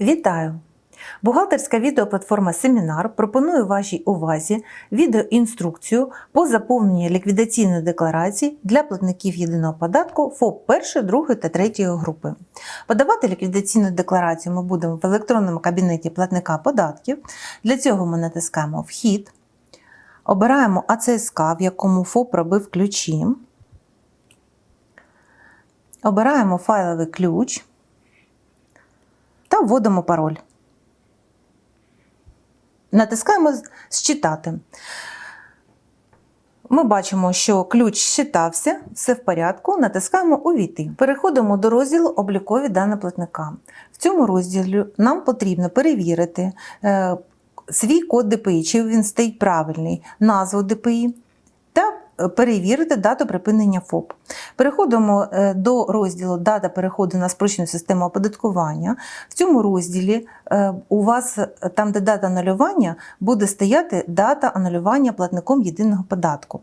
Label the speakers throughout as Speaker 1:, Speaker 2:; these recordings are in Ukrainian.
Speaker 1: Вітаю! Бухгалтерська відеоплатформа Семінар пропонує вашій увазі відеоінструкцію по заповненню ліквідаційної декларації для платників єдиного податку ФОП 1, 2 та 3 групи. Подавати ліквідаційну декларацію ми будемо в електронному кабінеті платника податків. Для цього ми натискаємо Вхід, обираємо АЦСК, в якому ФОП робив ключі. Обираємо файловий ключ та вводимо пароль. Натискаємо Считати. Ми бачимо, що ключ считався, все в порядку. Натискаємо Увійти. Переходимо до розділу Облікові дані платника. В цьому розділі нам потрібно перевірити е, свій код ДПІ, чи він стоїть правильний, назву ДПІ перевірити дату припинення ФОП. Переходимо е, до розділу Дата переходу на спрощену систему оподаткування. В цьому розділі е, у вас, е, там, де дата анулювання, буде стояти дата анулювання платником єдиного податку.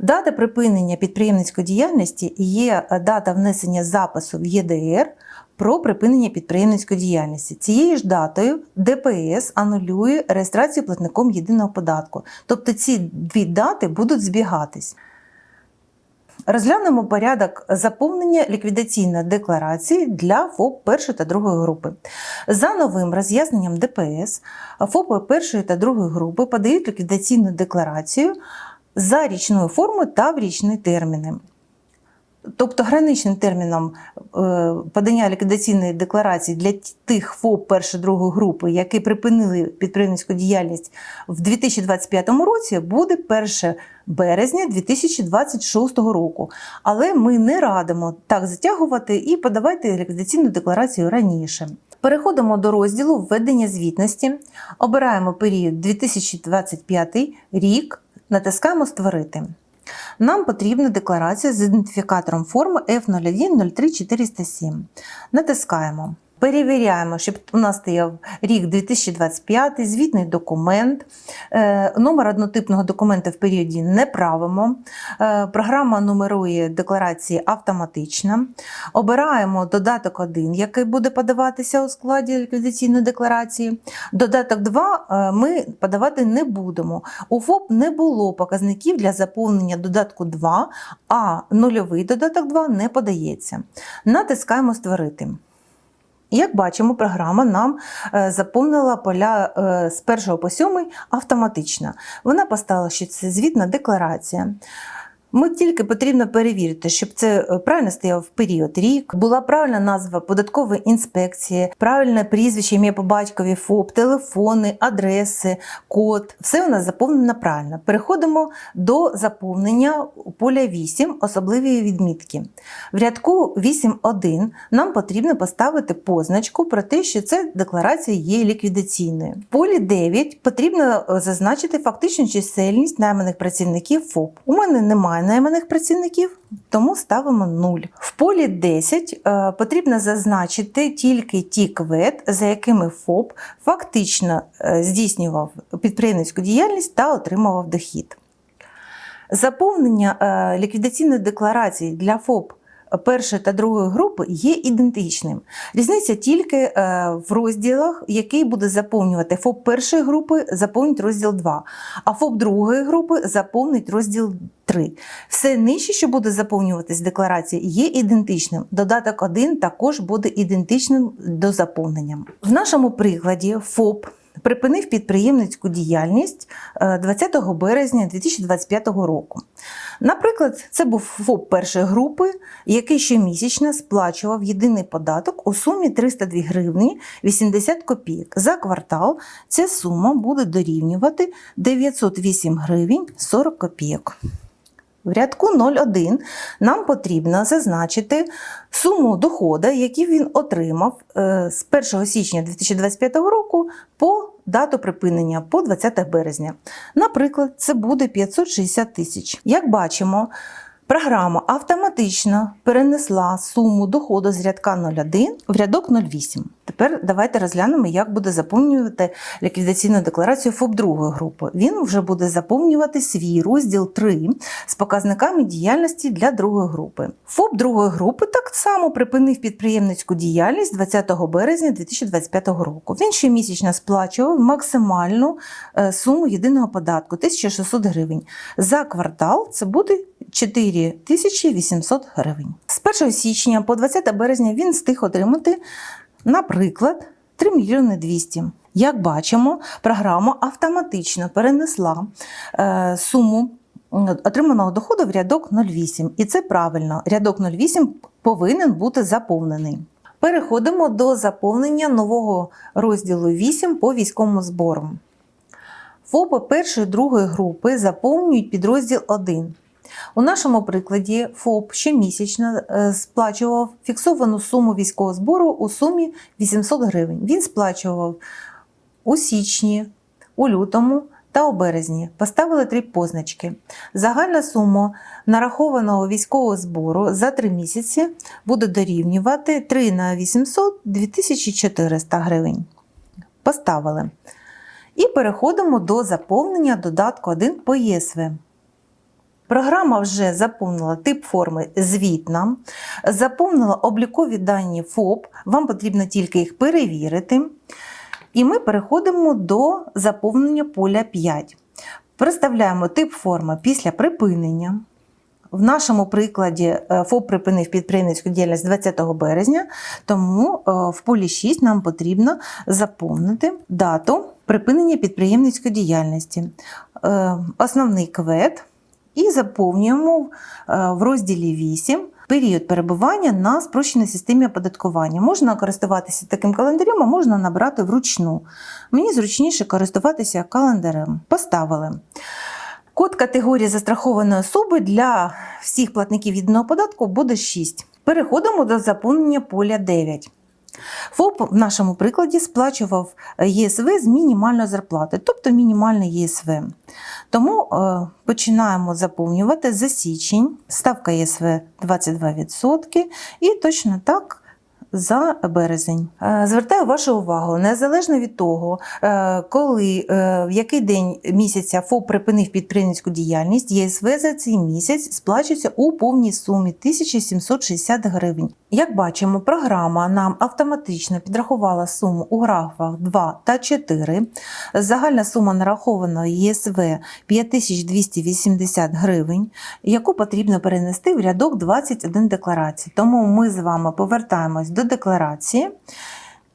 Speaker 1: Дата припинення підприємницької діяльності є дата внесення запису в ЄДР про припинення підприємницької діяльності. Цією ж датою ДПС анулює реєстрацію платником єдиного податку. Тобто ці дві дати будуть збігатись. Розглянемо порядок заповнення ліквідаційної декларації для ФОП першої та другої групи. За новим роз'ясненням ДПС, ФОПи першої та другої групи подають ліквідаційну декларацію за річною формою та в річні терміни. Тобто граничним терміном е, подання ліквідаційної декларації для тих ФОП першої другої групи, які припинили підприємницьку діяльність в 2025 році, буде 1 березня 2026 року. Але ми не радимо так затягувати і подавайте ліквідаційну декларацію раніше. Переходимо до розділу введення звітності, обираємо період 2025 рік, натискаємо Створити. Нам потрібна декларація з ідентифікатором форми F0103407. Натискаємо. Перевіряємо, щоб у нас стояв рік 2025, звітний документ. Е, Номер однотипного документа в періоді не правимо. Е, Програма нумерує декларації автоматично. Обираємо додаток 1, який буде подаватися у складі ліквідаційної декларації. Додаток 2 е, ми подавати не будемо. У ФОП не було показників для заповнення додатку 2, а нульовий додаток 2 не подається. Натискаємо Створити. Як бачимо, програма нам е, заповнила поля е, з 1 по 7 автоматично. Вона поставила, що це звітна декларація. Ми тільки потрібно перевірити, щоб це е, правильно стояв період рік, була правильна назва податкової інспекції, правильне прізвище, ім'я по батькові, ФОП, телефони, адреси, код. Все у нас заповнено правильно. Переходимо до заповнення поля 8, особливі відмітки. В рядку 8.1 нам потрібно поставити позначку про те, що ця декларація є ліквідаційною. В полі 9 потрібно е, зазначити фактичну чисельність найманих працівників ФОП. У мене немає найманих працівників, тому ставимо 0. В полі 10 е, потрібно зазначити тільки ті квет, за якими ФОП фактично е, здійснював підприємницьку діяльність та отримував дохід. Заповнення е, ліквідаційної декларації для ФОП першої та другої групи є ідентичним. Різниця тільки е, в розділах, який буде заповнювати ФОП першої групи, заповнить розділ 2, а ФОП другої групи заповнить розділ 3. Все нижче, що буде заповнюватись декларації, є ідентичним. Додаток 1 також буде ідентичним до заповнення. В нашому прикладі ФОП припинив підприємницьку діяльність 20 березня 2025 року. Наприклад, це був ФОП першої групи, який щомісячно сплачував єдиний податок у сумі 302 гривні 80 копійок. За квартал ця сума буде дорівнювати 908 гривень 40 копійок. В рядку 01 нам потрібно зазначити суму доходу, який він отримав е, з 1 січня 2025 року по дату припинення по 20 березня. Наприклад, це буде 560 тисяч. Як бачимо, Програма автоматично перенесла суму доходу з рядка 01 в рядок 08. Тепер давайте розглянемо, як буде заповнювати ліквідаційну декларацію ФОП другої групи. Він вже буде заповнювати свій розділ 3 з показниками діяльності для другої групи. ФОП другої групи так само припинив підприємницьку діяльність 20 березня 2025 року. Він щомісячно сплачував максимальну е, суму єдиного податку 1600 гривень. За квартал це буде 4800 гривень. З 1 січня по 20 березня він встиг отримати, наприклад, 3 мільйони 200. Як бачимо, програма автоматично перенесла е, суму отриманого доходу в рядок 08. І це правильно. Рядок 08 повинен бути заповнений. Переходимо до заповнення нового розділу 8 по військовому збору. ФОПи першої другої групи заповнюють підрозділ 1. У нашому прикладі ФОП щомісячно е, сплачував фіксовану суму військового збору у сумі 800 гривень. Він сплачував у січні, у лютому та у березні. Поставили три позначки. Загальна сума нарахованого військового збору за три місяці буде дорівнювати 3 на 800 2400 гривень. Поставили. І переходимо до заповнення додатку 1 по ЄСВ. Програма вже заповнила тип форми звітна, заповнила облікові дані ФОП, вам потрібно тільки їх перевірити. І ми переходимо до заповнення поля 5. Представляємо тип форми після припинення. В нашому прикладі е, ФОП припинив підприємницьку діяльність 20 березня, тому е, в полі 6 нам потрібно заповнити дату припинення підприємницької діяльності, Е, основний квет і заповнюємо е, в розділі 8 період перебування на спрощеній системі оподаткування. Можна користуватися таким календарем, а можна набрати вручну. Мені зручніше користуватися календарем. Поставили. Код категорії застрахованої особи для всіх платників єдиного податку буде 6. Переходимо до заповнення поля 9. ФОП в нашому прикладі сплачував ЄСВ з мінімальної зарплати, тобто мінімальне ЄСВ. Тому е, починаємо заповнювати за січень, ставка ЄСВ 22% і точно так за березень. Е, Звертаю вашу увагу, незалежно від того, е, коли е, в який день місяця ФОП припинив підприємницьку діяльність, ЄСВ за цей місяць сплачується у повній сумі 1760 гривень. Як бачимо, програма нам автоматично підрахувала суму у графах 2 та 4. Загальна сума нарахованого ЄСВ 5280 гривень, яку потрібно перенести в рядок 21 декларацій. Тому ми з вами повертаємось до декларації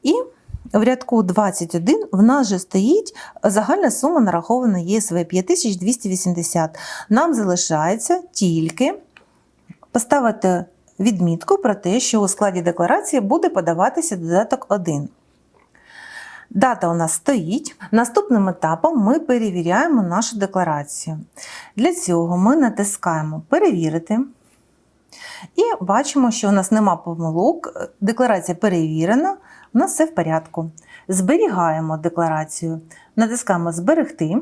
Speaker 1: і в рядку 21 в нас же стоїть загальна сума нарахована ЄСВ 5280. Нам залишається тільки поставити відмітку про те, що у складі декларації буде подаватися додаток 1. Дата у нас стоїть. Наступним етапом ми перевіряємо нашу декларацію. Для цього ми натискаємо Перевірити. І бачимо, що у нас нема помилок, декларація перевірена, у нас все в порядку. Зберігаємо декларацію, натискаємо Зберегти.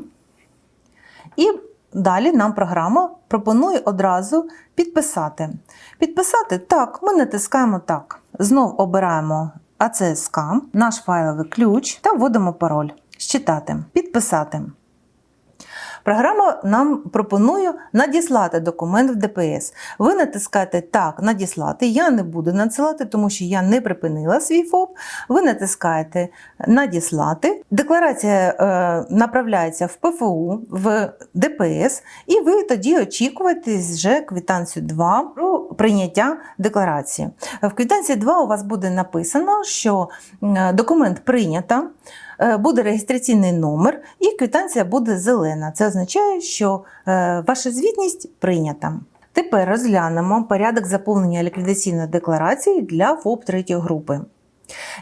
Speaker 1: І далі нам програма пропонує одразу підписати. Підписати так, ми натискаємо так. Знов обираємо АЦСК, наш файловий ключ та вводимо пароль. Щитати, підписати. Програма нам пропонує надіслати документ в ДПС. Ви натискаєте Так, надіслати. Я не буду надсилати, тому що я не припинила свій ФОП. Ви натискаєте Надіслати. Декларація е, направляється в ПФУ, в ДПС, і ви тоді очікуєте вже квитанцію 2 про прийняття декларації. В квитанції 2 у вас буде написано, що е, документ прийнято буде реєстраційний номер і квитанція буде зелена. Це означає, що е, ваша звітність прийнята. Тепер розглянемо порядок заповнення ліквідаційної декларації для ФОП третьої групи.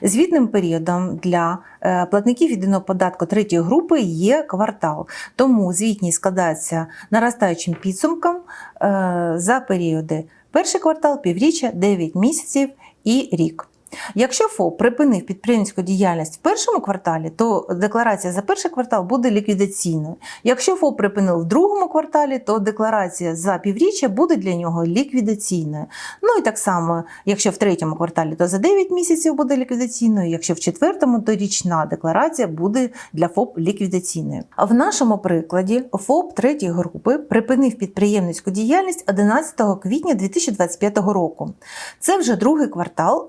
Speaker 1: Звітним періодом для е, платників єдиного податку третьої групи є квартал, тому звітність складається наростаючим підсумком е, за періоди перший квартал, півріччя, 9 місяців і рік. Якщо ФОП припинив підприємницьку діяльність в першому кварталі, то декларація за перший квартал буде ліквідаційною. Якщо ФОП припинив в другому кварталі, то декларація за півріччя буде для нього ліквідаційною. Ну і так само, якщо в третьому кварталі, то за 9 місяців буде ліквідаційною. Якщо в четвертому, то річна декларація буде для ФОП ліквідаційною. А в нашому прикладі ФОП третьої групи припинив підприємницьку діяльність 11 квітня 2025 року. Це вже другий квартал.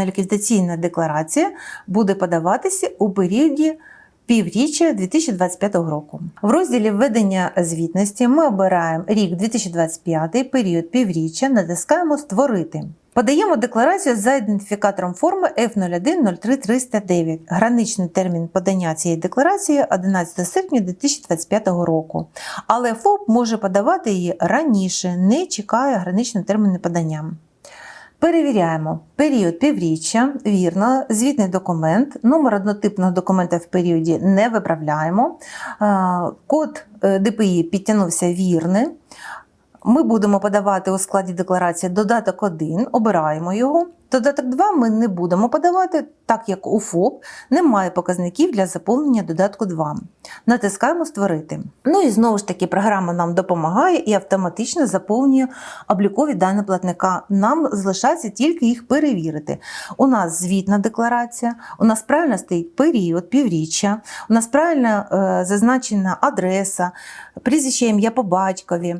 Speaker 1: Відповідна ліквідаційна декларація буде подаватися у періоді. Півріччя 2025 року. В розділі введення звітності ми обираємо рік 2025, період півріччя, натискаємо Створити. Подаємо декларацію за ідентифікатором форми F0103309. Граничний термін подання цієї декларації 11 серпня 2025 року. Але ФОП може подавати її раніше, не чекає граничного терміну подання. Перевіряємо період півріччя, вірно, звітний документ, номер однотипного документа в періоді не виправляємо. Код е, ДПІ підтягнувся вірний. Ми будемо подавати у складі декларації додаток 1, обираємо його. Додаток 2 ми не будемо подавати, так як у ФОП немає показників для заповнення додатку 2. Натискаємо Створити. Ну і знову ж таки, програма нам допомагає і автоматично заповнює облікові дані платника. Нам залишається тільки їх перевірити. У нас звітна декларація, у нас правильно стоїть період, півріччя, у нас правильно е, зазначена адреса, прізвище ім'я по батькові.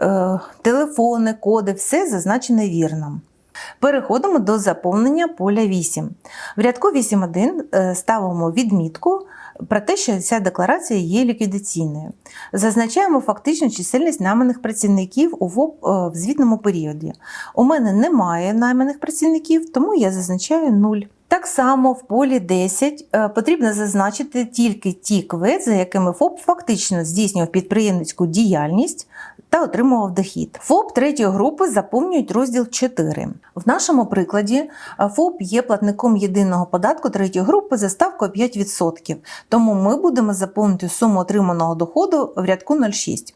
Speaker 1: Е, телефони, коди, все зазначено вірно. Переходимо до заповнення поля 8. В рядку 8.1 е, ставимо відмітку про те, що ця декларація є ліквідаційною. Зазначаємо фактичну чисельність найманих працівників у ВОП е, в звітному періоді. У мене немає найманих працівників, тому я зазначаю 0. Так само в полі 10 е, потрібно зазначити тільки ті квет, за якими ФОП фактично здійснював підприємницьку діяльність та отримував дохід. ФОП третьої групи заповнюють розділ 4. В нашому прикладі е, ФОП є платником єдиного податку третьої групи за ставкою 5%, тому ми будемо заповнити суму отриманого доходу в рядку 06.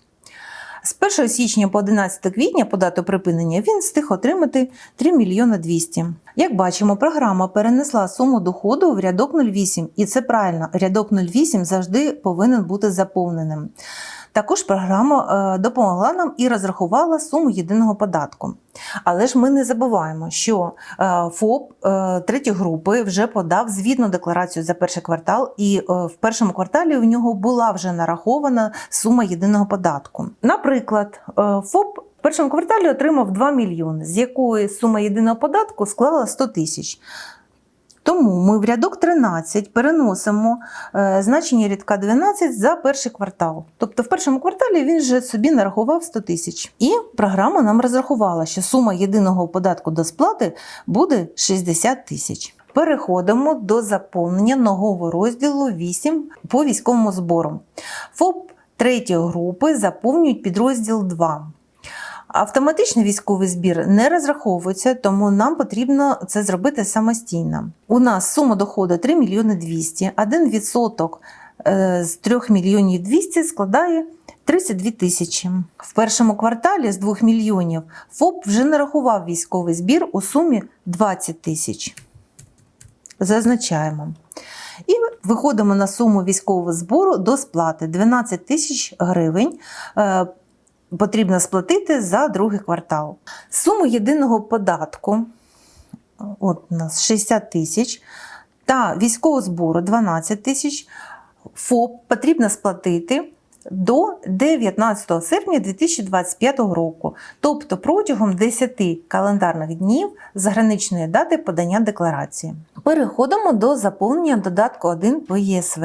Speaker 1: З 1 січня по 11 квітня по дату припинення він встиг отримати 3 мільйони 200. Як бачимо, програма перенесла суму доходу в рядок 08, і це правильно, рядок 08 завжди повинен бути заповненим. Також програма е, допомогла нам і розрахувала суму єдиного податку. Але ж ми не забуваємо, що е, ФОП е, третьої групи вже подав звітну декларацію за перший квартал, і в першому кварталі в нього була вже нарахована сума єдиного податку. Наприклад, ФОП в першому кварталі отримав 2 мільйони, з якої сума єдиного податку склала 100 тисяч. Тому ми в рядок 13 переносимо е, значення рядка 12 за перший квартал. Тобто в першому кварталі він вже собі нарахував 100 тисяч. І програма нам розрахувала, що сума єдиного податку до сплати буде 60 тисяч. Переходимо до заповнення нового розділу 8 по військовому збору. ФОП третьої групи заповнюють підрозділ 2. Автоматичний військовий збір не розраховується, тому нам потрібно це зробити самостійно. У нас сума доходу 3 мільйони 200, 1% е, з 3 мільйонів 200 складає 32 тисячі. В першому кварталі з 2 мільйонів ФОП вже нарахував військовий збір у сумі 20 тисяч. Зазначаємо. І виходимо на суму військового збору до сплати 12 тисяч гривень. Потрібно сплатити за другий квартал. Суму єдиного податку от у нас 60 тисяч та військового збору 12 тисяч ФОП потрібно сплатити до 19 серпня 2025 року, тобто протягом 10 календарних днів з граничної дати подання декларації. Переходимо до заповнення додатку 1 по ЄСВ.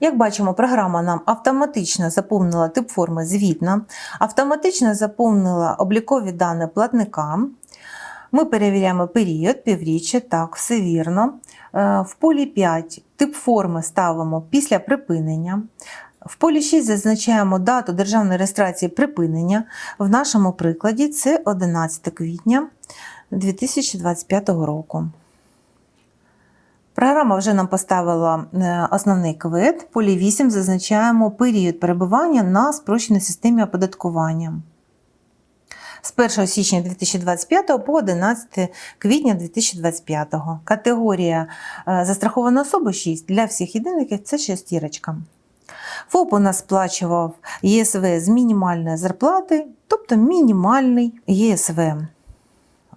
Speaker 1: Як бачимо, програма нам автоматично заповнила тип форми звітна, автоматично заповнила облікові дані платника. Ми перевіряємо період, півріччя, так, все вірно. Е, в полі 5 тип форми ставимо після припинення. В полі 6 зазначаємо дату державної реєстрації припинення. В нашому прикладі це 11 квітня 2025 року. Програма вже нам поставила е, основний квит. Полі 8 зазначаємо період перебування на спрощеній системі оподаткування. з 1 січня 2025 по 11 квітня 2025. Категорія е, застрахована особа 6. Для всіх єдиників це шестірочка. ФОП у нас сплачував ЄСВ з мінімальної зарплати, тобто мінімальний ЄСВ.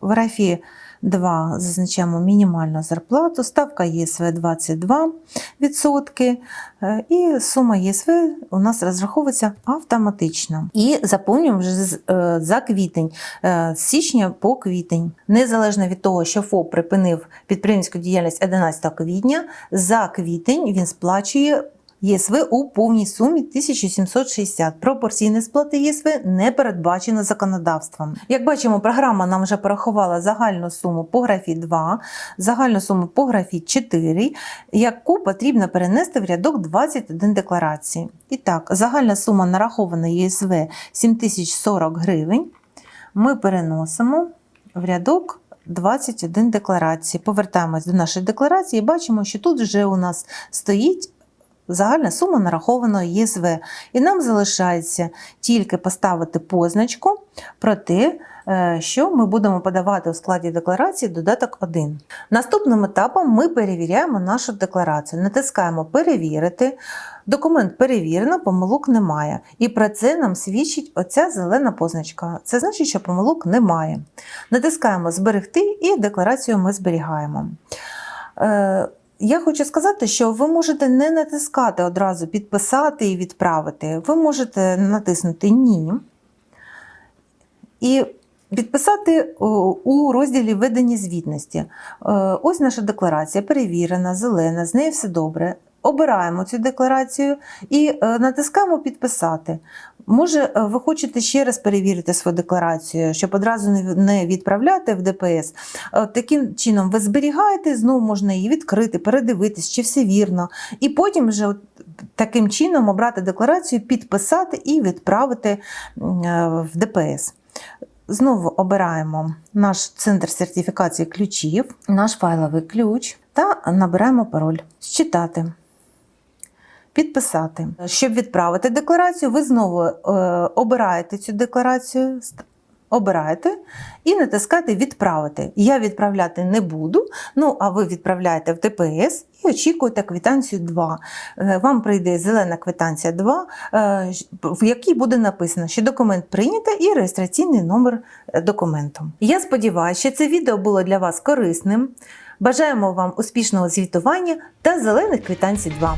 Speaker 1: В графі 2 зазначаємо мінімальну зарплату, ставка ЄСВ 22% е, і сума ЄСВ у нас розраховується автоматично. І заповнюємо вже е, за квітень, е, з січня по квітень. Незалежно від того, що ФОП припинив підприємську діяльність 11 квітня, за квітень він сплачує ЄСВ у повній сумі 1760. Пропорційне сплати ЄСВ не передбачено законодавством. Як бачимо, програма нам вже порахувала загальну суму по графі 2, загальну суму по графі 4, яку потрібно перенести в рядок 21 декларації. І так, загальна сума нарахована ЄСВ 7040 гривень. Ми переносимо в рядок 21 декларації. Повертаємось до нашої декларації і бачимо, що тут вже у нас стоїть загальна сума нарахованого ЄСВ. І нам залишається тільки поставити позначку про те, е, що ми будемо подавати у складі декларації додаток 1. Наступним етапом ми перевіряємо нашу декларацію. Натискаємо Перевірити. Документ перевірено, помилок немає. І про це нам свідчить оця зелена позначка. Це значить, що помилок немає. Натискаємо Зберегти і декларацію ми зберігаємо. Е, Я хочу сказати, що ви можете не натискати одразу підписати і відправити. Ви можете натиснути Ні і підписати у розділі Введення звітності. Е, Ось наша декларація перевірена, зелена, з нею все добре. Обираємо цю декларацію і е, натискаємо Підписати. Може, е, ви хочете ще раз перевірити свою декларацію, щоб одразу не відправляти в ДПС. Е, Таким чином ви зберігаєте, знову можна її відкрити, передивитись, чи все вірно. І потім вже таким чином обрати декларацію, підписати і відправити е, в ДПС. Знову обираємо наш центр сертифікації ключів, наш файловий ключ та набираємо пароль Считати. Підписати. Щоб відправити декларацію, ви знову е, обираєте цю декларацію, обираєте і натискаєте Відправити. Я відправляти не буду, ну а ви відправляєте в ДПС і очікуєте квитанцію 2. Е, Вам прийде зелена квитанція 2, е, в якій буде написано, що документ прийнято і реєстраційний номер документу. Я сподіваюся, що це відео було для вас корисним. Бажаємо вам успішного звітування та зелених квитанцій 2.